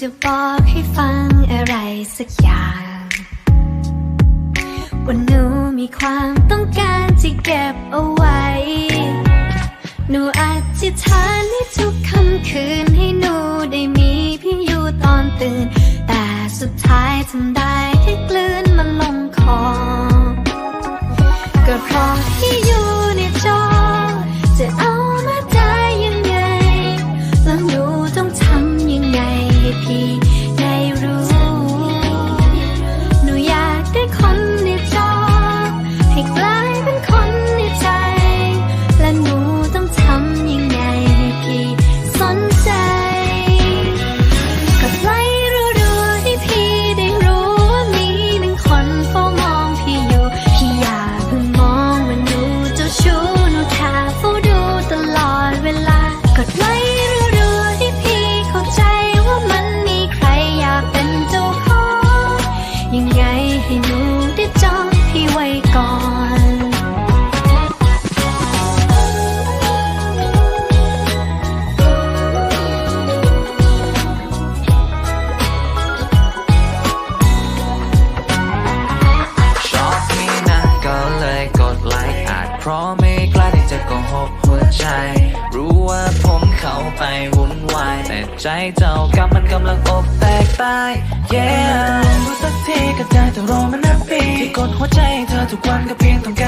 จะบอกให้ฟังอะไรสักอย่างว่าหนูมีความต้องการที่เก็บเอาไว้ หนูอธิษฐานในทุกค่ำคืนให้หนูได้มีพี่อยู่ตอนตื่น แต่สุดท้ายทำได้ ยังไงให้หนูได้จองพี่ไว้ก่อนเพราะไม่ไกล จะโกหกหัวใจ รู้ว่าผมเข้าไปวุ่นวาย แต่ใจเจ้ากับมันกำลังอบแตกตาย yeah รู้สักทีก็ได้แต่รอมานับปีที่กดหัวใจเธอทุกวันก็เพียงต้องการ